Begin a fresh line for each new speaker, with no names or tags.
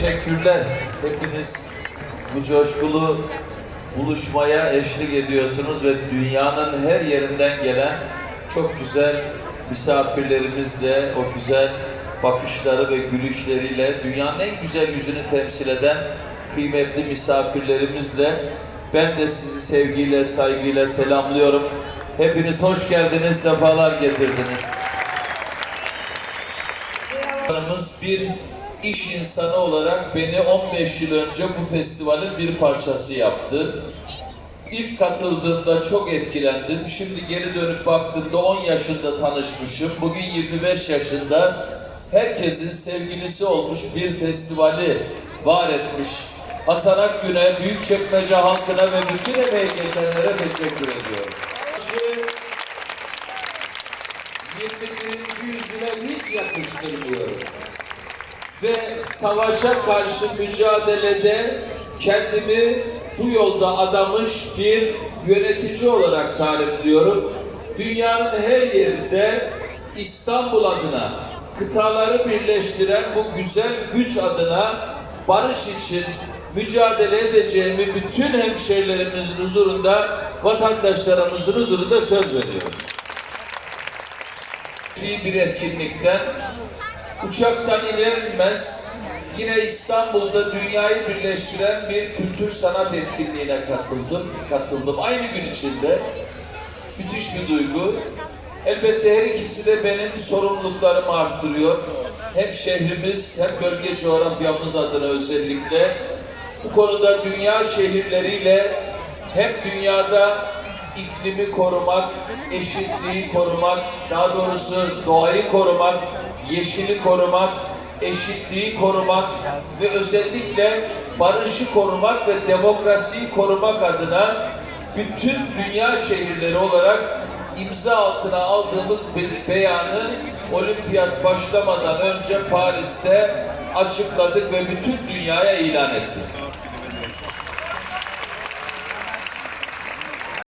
Teşekkürler. Hepiniz bu coşkulu buluşmaya eşlik ediyorsunuz ve dünyanın her yerinden gelen çok güzel misafirlerimizle, o güzel bakışları ve gülüşleriyle dünyanın en güzel yüzünü temsil eden kıymetli misafirlerimizle ben de sizi sevgiyle, saygıyla selamlıyorum. Hepiniz hoş geldiniz, sefalar getirdiniz. Bir iş insanı olarak beni 15 yıl önce bu festivalin bir parçası yaptı. İlk katıldığımda çok etkilendim. Şimdi geri dönüp baktığımda 10 yaşında tanışmışım. Bugün 25 yaşında herkesin sevgilisi olmuş bir festivali var etmiş. Hasan Akgün'e, Büyükçekmece halkına ve bütün emeği geçenlere teşekkür ediyorum. 21. yüzyıla hiç yakıştırmıyorum. Ve savaşa karşı mücadelede kendimi bu yolda adamış bir yönetici olarak tarifliyorum. Dünyanın her yerinde İstanbul adına, kıtaları birleştiren bu güzel güç adına barış için mücadele edeceğimi bütün hemşehrilerimizin huzurunda, vatandaşlarımızın huzurunda söz veriyorum bir etkinlikten uçaktan iner inmez yine İstanbul'da dünyayı birleştiren bir kültür sanat etkinliğine katıldım. Katıldım aynı gün içinde. Müthiş bir duygu. Elbette her ikisi de benim sorumluluklarımı arttırıyor. Hem şehrimiz hem bölge coğrafyamız adına özellikle bu konuda dünya şehirleriyle hem dünyada iklimi korumak, eşitliği korumak, daha doğrusu doğayı korumak, yeşili korumak, eşitliği korumak ve özellikle barışı korumak ve demokrasiyi korumak adına bütün dünya şehirleri olarak imza altına aldığımız bir beyanı olimpiyat başlamadan önce Paris'te açıkladık ve bütün dünyaya ilan ettik.